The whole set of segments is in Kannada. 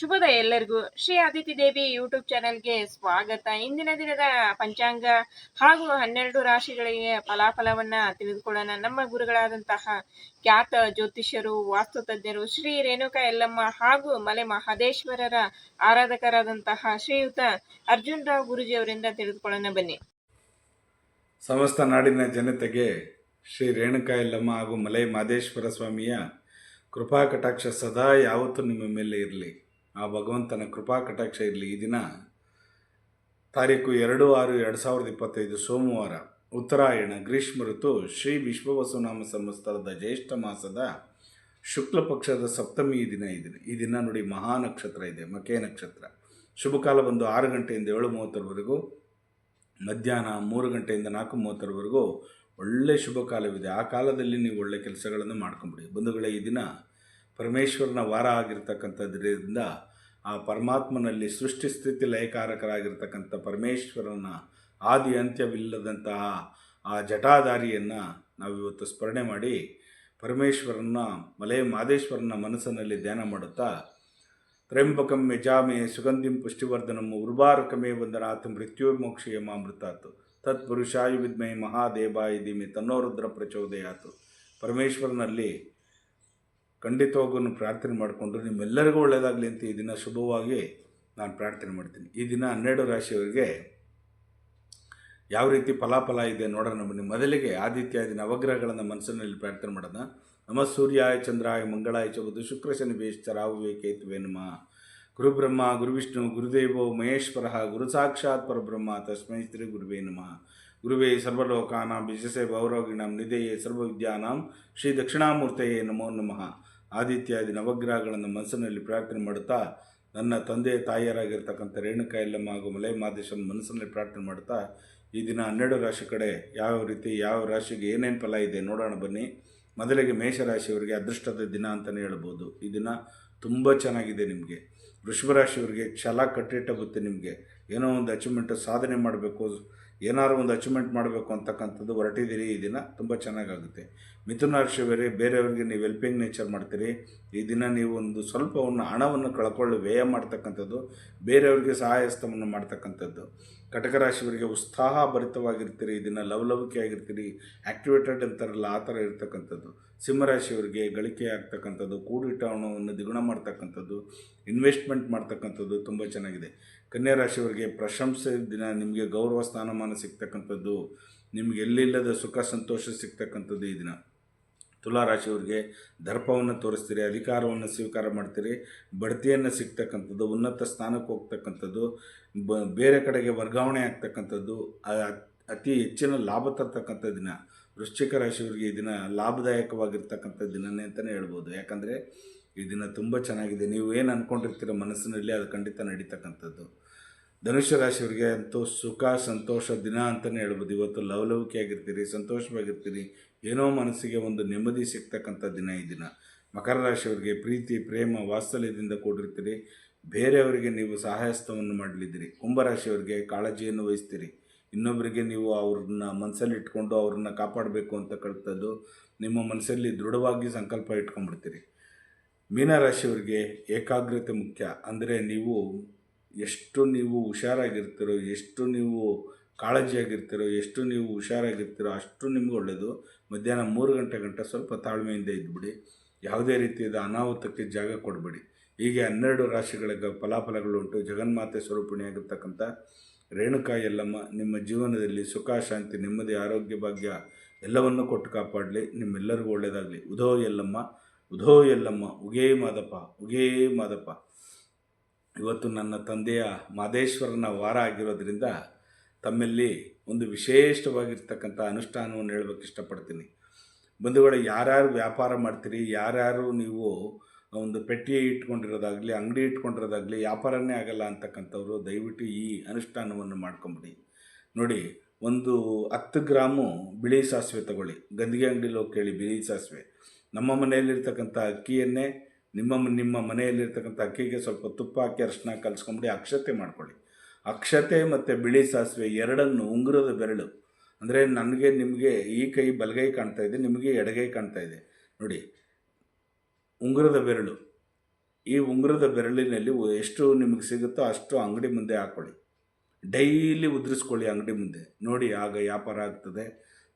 ಶುಭೋದಯ ಎಲ್ಲರಿಗೂ ಶ್ರೀ ಅದಿತಿ ದೇವಿ ಯೂಟ್ಯೂಬ್ ಚಾನೆಲ್ಗೆ ಸ್ವಾಗತ. ಇಂದಿನ ದಿನದ ಪಂಚಾಂಗ ಹಾಗೂ ಹನ್ನೆರಡು ರಾಶಿಗಳಿಗೆ ಫಲಾಫಲವನ್ನ ತಿಳಿದುಕೊಳ್ಳೋಣ. ನಮ್ಮ ಗುರುಗಳಾದಂತಹ ಖ್ಯಾತ ಜ್ಯೋತಿಷ್ಯರು, ವಾಸ್ತು ತಜ್ಞರು, ಶ್ರೀ ರೇಣುಕಾ ಯಲ್ಲಮ್ಮ ಹಾಗೂ ಮಲೆ ಮಹದೇಶ್ವರರ ಆರಾಧಕರಾದಂತಹ ಶ್ರೀಯುತ ಅರ್ಜುನ್ ರಾವ್ ಗುರುಜಿ ಅವರಿಂದ ತಿಳಿದುಕೊಳ್ಳೋಣ ಬನ್ನಿ. ಸಮಸ್ತ ನಾಡಿನ ಜನತೆಗೆ ಶ್ರೀ ರೇಣುಕಾ ಎಲ್ಲಮ್ಮ ಹಾಗೂ ಮಲೈ ಮಾದೇಶ್ವರ ಸ್ವಾಮಿಯ ಕೃಪಾ ಕಟಾಕ್ಷ ಸದಾ ಯಾವತ್ತೂ ನಿಮ್ಮ ಮೇಲೆ ಇರಲಿ. ಆ ಭಗವಂತನ ಕೃಪಾ ಕಟಾಕ್ಷ ಇರಲಿ ಈ ದಿನ ತಾರೀಕು ಎರಡು ಆರು ಎರಡು ಸಾವಿರದ ಇಪ್ಪತ್ತೈದು ಸೋಮವಾರ ಉತ್ತರಾಯಣ, ಗ್ರೀಷ್ಮ ಋತು, ಶ್ರೀ ವಿಶ್ವವಸುನಾಮ ಸಂವತ್ಸರದ ಜ್ಯೇಷ್ಠ ಮಾಸದ ಶುಕ್ಲ ಪಕ್ಷದ ಸಪ್ತಮಿ ಈ ದಿನ ಇದೆ ಈ ದಿನ ನೋಡಿ ಮಹಾ ನಕ್ಷತ್ರ ಇದೆ, ಮಕೆ ನಕ್ಷತ್ರ. ಶುಭ ಕಾಲ ಬಂದು ಆರು ಗಂಟೆಯಿಂದ ಏಳು ಮೂವತ್ತರವರೆಗೂ, ಮಧ್ಯಾಹ್ನ ಮೂರು ಗಂಟೆಯಿಂದ ನಾಲ್ಕು ಮೂವತ್ತರವರೆಗೂ ಒಳ್ಳೆ ಶುಭ ಕಾಲವಿದೆ. ಆ ಕಾಲದಲ್ಲಿ ನೀವು ಒಳ್ಳೆ ಕೆಲಸಗಳನ್ನು ಮಾಡ್ಕೊಂಬಿಡಿ. ಬಂಧುಗಳೇ, ಈ ದಿನ ಪರಮೇಶ್ವರನ ವಾರ ಆಗಿರ್ತಕ್ಕಂಥದ್ರಿಂದ ಆ ಪರಮಾತ್ಮನಲ್ಲಿ ಸೃಷ್ಟಿ ಸ್ಥಿತಿ ಲಯಕಾರಕರಾಗಿರ್ತಕ್ಕಂಥ ಪರಮೇಶ್ವರನ ಆದಿ ಅಂತ್ಯವಿಲ್ಲದಂತಹ ಆ ಜಟಾಧಾರಿಯನ್ನು ನಾವಿವತ್ತು ಸ್ಮರಣೆ ಮಾಡಿ ಪರಮೇಶ್ವರನ ಮಲೆ ಮಾದೇಶ್ವರನ ಮನಸ್ಸಿನಲ್ಲಿ ಧ್ಯಾನ ಮಾಡುತ್ತಾ, ತ್ರ್ಯಂಬಕಂ ಯಜಾಮೆ ಸುಗಂಧಿಂ ಪುಷ್ಟಿವರ್ಧನಂ ಉರ್ವಾರಕಮೇ ವಂದನಾಥ ಮೃತ್ಯುರ್ಮೋಕ್ಷಯ ಮಾಮೃತಾತು ತತ್ಪುರುಷಾಯ ವಿದ್ಮೈ ಮಹಾದೇವಾಯ ಧೀಮೆ ತನ್ನೋರುದ್ರ ಪ್ರಚೋದಯಾತು. ಪರಮೇಶ್ವರನಲ್ಲಿ ಖಂಡಿತವಾಗೂ ಪ್ರಾರ್ಥನೆ ಮಾಡಿಕೊಂಡು ನಿಮ್ಮೆಲ್ಲರಿಗೂ ಒಳ್ಳೆಯದಾಗಲಿ ಅಂತ ಈ ದಿನ ಶುಭವಾಗಿ ನಾನು ಪ್ರಾರ್ಥನೆ ಮಾಡ್ತೀನಿ. ಈ ದಿನ ಹನ್ನೆರಡು ರಾಶಿಯವರಿಗೆ ಯಾವ ರೀತಿ ಫಲಾಫಲ ಇದೆ ನೋಡೋಣ ಬನ್ನಿ ಮೊದಲಿಗೆ ದಿನ ನವಗ್ರಹಗಳನ್ನು ಮನಸ್ಸಿನಲ್ಲಿ ಪ್ರಾರ್ಥನೆ ಮಾಡೋಣ. ನಮ ಸೂರ್ಯಾಯ, ಚಂದ್ರಾಯ, ಮಂಗಳಾಯ ಚ ಬುಧ ಶುಕ್ರ, ಶನಿ ಬೇಶ್ಚರಾವು ಗುರು ನಮಃ. ಗುರುಬ್ರಹ್ಮ, ಗುರುವಿಷ್ಣು, ಗುರುದೇವೋ, ಮಹೇಶ್ವರ, ಗುರು ಸಾಕ್ಷಾತ್ ಪರಬ್ರಹ್ಮ, ತಸ್ಮೈ ಶ್ರೀ ಗುರುವೇ ನಮಃ. ಗುರುವೇ ಸರ್ವಲೋಕಾನಾಂ ವಿಶೇಷೆ ಭೌರೋಗಿಣಾಂ ನಿಧೆಯೇ ಸರ್ವವಿದ್ಯಾನಾಂ ಶ್ರೀ ದಕ್ಷಿಣಾಮೂರ್ತಯೇ ನಮೋ ನಮಃ. ಆದಿತ್ಯಾದಿ ನವಗ್ರಹಗಳನ್ನು ಮನಸ್ಸಿನಲ್ಲಿ ಪ್ರಾರ್ಥನೆ ಮಾಡುತ್ತಾ ನನ್ನ ತಂದೆ ತಾಯಿಯರಾಗಿರ್ತಕ್ಕಂಥ ರೇಣುಕಾ ಹಾಗೂ ಮಲೆ ಮಾದೇಶನ ಮನಸ್ಸಿನಲ್ಲಿ ಪ್ರಾರ್ಥನೆ ಮಾಡುತ್ತಾ ಈ ದಿನ ಹನ್ನೆರಡು ರಾಶಿ ಕಡೆ ಯಾವ ರೀತಿ ಯಾವ ರಾಶಿಗೆ ಏನೇನು ಫಲ ಇದೆ ನೋಡೋಣ ಬನ್ನಿ. ಮೊದಲಿಗೆ ಮೇಷರಾಶಿಯವರಿಗೆ ಅದೃಷ್ಟದ ದಿನ ಅಂತಲೇ ಹೇಳ್ಬೋದು. ಈ ದಿನ ತುಂಬ ಚೆನ್ನಾಗಿದೆ ನಿಮಗೆ. ವೃಷಭ ರಾಶಿಯವರಿಗೆ ಛಲ ಕಟ್ಟಿಟ್ಟ ಬುತ್ತೆ ನಿಮಗೆ. ಏನೋ ಒಂದು ಅಚೀವ್ಮೆಂಟ್ ಸಾಧನೆ ಮಾಡಬೇಕು. ಏನಾದ್ರು ಒಂದು ಅಚೀವ್ಮೆಂಟ್ ಮಾಡಬೇಕು ಅಂತಕ್ಕಂಥದ್ದು ಹೊರಟಿದ್ದೀರಿ ಈ ದಿನ ತುಂಬ ಚೆನ್ನಾಗಾಗುತ್ತೆ. ಮಿಥುನ ರಾಶಿಯವರೇ ಬೇರೆಯವರಿಗೆ ನೀವು ಹೆಲ್ಪಿಂಗ್ ನೇಚರ್ ಮಾಡ್ತೀರಿ. ಈ ದಿನ ನೀವು ಒಂದು ಸ್ವಲ್ಪವನ್ನು ಹಣವನ್ನು ಕಳ್ಕೊಳ್ಳಿ, ವ್ಯಯ ಮಾಡ್ತಕ್ಕಂಥದ್ದು, ಬೇರೆಯವರಿಗೆ ಸಹಾಯಸ್ತವನ್ನು ಮಾಡ್ತಕ್ಕಂಥದ್ದು. ಕಟಕ ರಾಶಿಯವರಿಗೆ ಉತ್ಸಾಹ ಭರಿತವಾಗಿರ್ತೀರಿ, ಈ ದಿನ ಲವಲವಿಕೆ ಆಗಿರ್ತೀರಿ ಆ್ಯಕ್ಟಿವೇಟೆಡ್ ಅಂತಾರಲ್ಲ, ಆ ಥರ ಇರ್ತಕ್ಕಂಥದ್ದು. ಸಿಂಹರಾಶಿಯವರಿಗೆ ಗಳಿಕೆ ಆಗ್ತಕ್ಕಂಥದ್ದು ಕೂಡಿಟ್ಟ ಹಣವನ್ನು ದ್ವಿಗುಣ ಮಾಡ್ತಕ್ಕಂಥದ್ದು ಇನ್ವೆಸ್ಟ್ಮೆಂಟ್ ಮಾಡ್ತಕ್ಕಂಥದ್ದು ತುಂಬ ಚೆನ್ನಾಗಿದೆ. ಕನ್ಯಾ ರಾಶಿಯವರಿಗೆ ಪ್ರಶಂಸೆ ದಿನ ನಿಮಗೆ ಗೌರವ, ಸ್ಥಾನಮಾನ ಸಿಗ್ತಕ್ಕಂಥದ್ದು. ನಿಮಗೆ ಎಲ್ಲಿಲ್ಲದ ಸುಖ, ಸಂತೋಷ ಸಿಗ್ತಕ್ಕಂಥದ್ದು ಈ ದಿನ. ತುಲಾ ರಾಶಿಯವರಿಗೆ ದರ್ಪವನ್ನು ತೋರಿಸ್ತೀರಿ, ಅಧಿಕಾರವನ್ನು ಸ್ವೀಕಾರ ಮಾಡ್ತೀರಿ, ಬಡ್ತಿಯನ್ನು ಸಿಗ್ತಕ್ಕಂಥದ್ದು, ಉನ್ನತ ಸ್ಥಾನಕ್ಕೆ ಹೋಗ್ತಕ್ಕಂಥದ್ದು, ಬ, ಬೇರೆ ಕಡೆಗೆ ವರ್ಗಾವಣೆ ಆಗ್ತಕ್ಕಂಥದ್ದು ಅತಿ ಹೆಚ್ಚಿನ ಲಾಭ ತರ್ತಕ್ಕಂಥ ದಿನ, ವೃಶ್ಚಿಕ ರಾಶಿಯವರಿಗೆ ಈ ದಿನ ಲಾಭದಾಯಕವಾಗಿರ್ತಕ್ಕಂಥ ದಿನನೇ ಅಂತಲೇ ಹೇಳ್ಬೋದು. ಯಾಕಂದರೆ ಈ ದಿನ ತುಂಬ ಚೆನ್ನಾಗಿದೆ, ನೀವು ಏನು ಅಂದ್ಕೊಂಡಿರ್ತೀರ ಮನಸ್ಸಿನಲ್ಲಿ ಅದು ಖಂಡಿತ ನಡೀತಕ್ಕಂಥದ್ದು. ಧನುಷ್ಯ ರಾಶಿಯವರಿಗೆ ಅಂತೂ ಸುಖ, ಸಂತೋಷ ದಿನ ಅಂತಲೇ ಹೇಳ್ಬೋದು. ಇವತ್ತು ಲವಲವಿಕೆಯಾಗಿರ್ತೀರಿ, ಸಂತೋಷವಾಗಿರ್ತೀರಿ, ಏನೋ ಮನಸ್ಸಿಗೆ ಒಂದು ನೆಮ್ಮದಿ ಸಿಗ್ತಕ್ಕಂಥ ದಿನ ಈ ದಿನ. ಮಕರ ರಾಶಿಯವರಿಗೆ ಪ್ರೀತಿ, ಪ್ರೇಮ, ವಾತ್ಸಲ್ಯದಿಂದ ಕೂಡಿರ್ತೀರಿ. ಬೇರೆಯವರಿಗೆ ನೀವು ಸಹಾಯಸ್ತವನ್ನು ಮಾಡಲಿದ್ದೀರಿ. ಕುಂಭರಾಶಿಯವರಿಗೆ ಕಾಳಜಿಯನ್ನು ವಹಿಸ್ತೀರಿ. ಇನ್ನೊಬ್ಬರಿಗೆ ನೀವು ಅವ್ರನ್ನ ಮನಸ್ಸಲ್ಲಿ ಇಟ್ಕೊಂಡು ಅವ್ರನ್ನ ಕಾಪಾಡಬೇಕು ಅಂತ ಕಳ್ತದ್ದು ನಿಮ್ಮ ಮನಸ್ಸಲ್ಲಿ ದೃಢವಾಗಿ ಸಂಕಲ್ಪ ಇಟ್ಕೊಂಡ್ಬಿಡ್ತೀರಿ. ಮೀನರಾಶಿಯವರಿಗೆ ಏಕಾಗ್ರತೆ ಮುಖ್ಯ. ಅಂದರೆ ನೀವು ಎಷ್ಟು ನೀವು ಹುಷಾರಾಗಿರ್ತೀರೋ, ಎಷ್ಟು ನೀವು ಕಾಳಜಿಯಾಗಿರ್ತೀರೋ, ಎಷ್ಟು ನೀವು ಹುಷಾರಾಗಿರ್ತೀರೋ ಅಷ್ಟು ನಿಮಗೆ ಒಳ್ಳೆಯದು ಮಧ್ಯಾಹ್ನ ಮೂರು ಗಂಟೆ ಗಂಟೆ ಸ್ವಲ್ಪ ತಾಳ್ಮೆಯಿಂದ ಇದ್ದುಬಿಡಿ ಯಾವುದೇ ರೀತಿಯಾದ ಅನಾಹುತಕ್ಕೆ ಜಾಗ ಕೊಡಬೇಡಿ. ಹೀಗೆ ಹನ್ನೆರಡು ರಾಶಿಗಳ ಫಲಾಫಲಗಳುಂಟು ಜಗನ್ಮಾತೆ ಸ್ವರೂಪಿಣಿಯಾಗಿರ್ತಕ್ಕಂಥ ರೇಣುಕಾ ಎಲ್ಲಮ್ಮ ನಿಮ್ಮ ಜೀವನದಲ್ಲಿ ಸುಖ, ಶಾಂತಿ, ನೆಮ್ಮದಿ, ಆರೋಗ್ಯ, ಭಾಗ್ಯ ಎಲ್ಲವನ್ನೂ ಕೊಟ್ಟು ಕಾಪಾಡಲಿ. ನಿಮ್ಮೆಲ್ಲರಿಗೂ ಒಳ್ಳೆಯದಾಗಲಿ ಉಧೋ ಎಲ್ಲಮ್ಮ ಉಧೋ ಎಲ್ಲಮ್ಮ ಉಗೇ ಮಾದಪ್ಪ ಉಗೇ ಮಾದಪ್ಪ. ಇವತ್ತು ನನ್ನ ತಂದೆಯ ಮಾದೇಶ್ವರನ ವಾರ ಆಗಿರೋದ್ರಿಂದ ತಮ್ಮಲ್ಲಿ ಒಂದು ವಿಶೇಷವಾಗಿರ್ತಕ್ಕಂಥ ಅನುಷ್ಠಾನವನ್ನು ಹೇಳಬೇಕು ಇಷ್ಟಪಡ್ತೀನಿ. ಬಂಧುಗಳು, ಯಾರ್ಯಾರು ವ್ಯಾಪಾರ ಮಾಡ್ತೀರಿ, ಯಾರ್ಯಾರು ನೀವು ಒಂದು ಪೆಟ್ಟಿ ಇಟ್ಕೊಂಡಿರೋದಾಗಲಿ, ಅಂಗಡಿ ಇಟ್ಕೊಂಡಿರೋದಾಗಲಿ, ವ್ಯಾಪಾರನೇ ಆಗಲ್ಲ ಅಂತಕ್ಕಂಥವ್ರು ದಯವಿಟ್ಟು ಈ ಅನುಷ್ಠಾನವನ್ನು ಮಾಡ್ಕೊಂಬಿಡಿ. ನೋಡಿ, ಒಂದು ಹತ್ತು ಗ್ರಾಮು ಬಿಳಿ ಸಾಸಿವೆ ತಗೊಳ್ಳಿ. ಗಂದಿಗೆ ಅಂಗಡಿಲಿ ಹೋಗಿ ಕೇಳಿ ಬಿಳಿ ಸಾಸಿವೆ. ನಮ್ಮ ಮನೆಯಲ್ಲಿರ್ತಕ್ಕಂಥ ಅಕ್ಕಿಯನ್ನೇ ನಿಮ್ಮ ನಿಮ್ಮ ಮನೆಯಲ್ಲಿರ್ತಕ್ಕಂಥ ಅಕ್ಕಿಗೆ ಸ್ವಲ್ಪ ತುಪ್ಪ ಹಾಕಿ ಅರಿಶಿನ ಕಲಿಸ್ಕೊಂಬಿಡಿ, ಅಕ್ಷತೆ ಮಾಡ್ಕೊಳ್ಳಿ. ಅಕ್ಷತೆ ಮತ್ತು ಬಿಳಿ ಸಾಸಿವೆ ಎರಡನ್ನು ಉಂಗುರದ ಬೆರಳು, ಅಂದರೆ ನನಗೆ ನಿಮಗೆ ಈ ಕೈ ಬಲಗೈ ಕಾಣ್ತಾ ಇದೆ, ನಿಮಗೆ ಎಡಗೈ ಕಾಣ್ತಾ ಇದೆ. ನೋಡಿ, ಉಂಗುರದ ಬೆರಳು, ಈ ಉಂಗುರದ ಬೆರಳಿನಲ್ಲಿ ಎಷ್ಟು ನಿಮಗೆ ಸಿಗುತ್ತೋ ಅಷ್ಟು ಅಂಗಡಿ ಮುಂದೆ ಹಾಕ್ಕೊಳ್ಳಿ ಡೈಲಿ ಉದುರಿಸ್ಕೊಳ್ಳಿ ಅಂಗಡಿ ಮುಂದೆ. ನೋಡಿ, ಆಗ ವ್ಯಾಪಾರ ಆಗ್ತದೆ,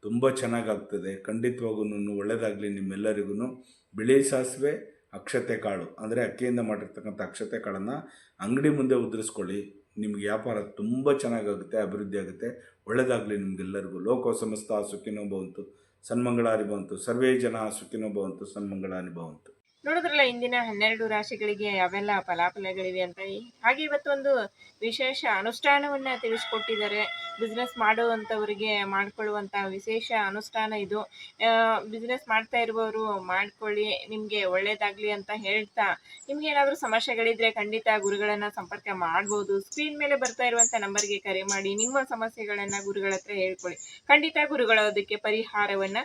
ತುಂಬ ಚೆನ್ನಾಗಾಗ್ತದೆ ಖಂಡಿತವಾಗೂ ಒಳ್ಳೆಯದಾಗಲಿ ನಿಮ್ಮೆಲ್ಲರಿಗೂ ಬಿಳಿ ಸಾಸಿವೆ ಅಕ್ಷತೆ ಕಾಳು. ಅಂದರೆ ಅಕ್ಕಿಯಿಂದ ಮಾಡಿರ್ತಕ್ಕಂಥ ಅಕ್ಷತೆ ಕಾಳನ್ನು ಅಂಗಡಿ ಮುಂದೆ ಉದುರಿಸ್ಕೊಳ್ಳಿ. ನಿಮ್ಗೆ ವ್ಯಾಪಾರ ತುಂಬ ಚೆನ್ನಾಗಾಗುತ್ತೆ, ಅಭಿವೃದ್ಧಿ ಆಗುತ್ತೆ. ಒಳ್ಳೆಯದಾಗಲಿ ನಿಮಗೆಲ್ಲರಿಗೂ. ಲೋಕೋ ಸಮಸ್ತ ಸುಖಿನೋ ಭವಂತು, ಸನ್ಮಂಗಳಾರಿ ಸರ್ವೇ ಜನ ಸುಖಿನೋ ಭವಂತು, ಸನ್ಮಂಗಳಾನಿ ಭವಂತು. ನೋಡಿದ್ರಲ್ಲ ಇಂದಿನ ಹನ್ನೆರಡು ರಾಶಿಗಳಿಗೆ ಯಾವೆಲ್ಲ ಫಲಾಫಲಗಳಿವೆ ಅಂತ. ಹಾಗೆ ಇವತ್ತೊಂದು ವಿಶೇಷ ಅನುಷ್ಠಾನವನ್ನು ತಿಳಿಸ್ಕೊಟ್ಟಿದ್ದಾರೆ. ಬಿಸ್ನೆಸ್ ಮಾಡುವಂಥವ್ರಿಗೆ ಮಾಡಿಕೊಳ್ಳುವಂಥ ವಿಶೇಷ ಅನುಷ್ಠಾನ ಇದು. ಬಿಸ್ನೆಸ್ ಮಾಡ್ತಾ ಇರುವವರು ಮಾಡ್ಕೊಳ್ಳಿ, ನಿಮಗೆ ಒಳ್ಳೇದಾಗಲಿ ಅಂತ ಹೇಳ್ತಾ, ನಿಮ್ಗೆ ಏನಾದರೂ ಸಮಸ್ಯೆಗಳಿದ್ರೆ ಖಂಡಿತ ಗುರುಗಳನ್ನು ಸಂಪರ್ಕ ಮಾಡ್ಬೋದು. ಸ್ಕ್ರೀನ್ ಮೇಲೆ ಬರ್ತಾ ಇರುವಂಥ ನಂಬರ್ಗೆ ಕರೆ ಮಾಡಿ, ನಿಮ್ಮ ಸಮಸ್ಯೆಗಳನ್ನು ಗುರುಗಳ ಹತ್ರ ಹೇಳ್ಕೊಳ್ಳಿ. ಖಂಡಿತ ಗುರುಗಳು ಅದಕ್ಕೆ ಪರಿಹಾರವನ್ನು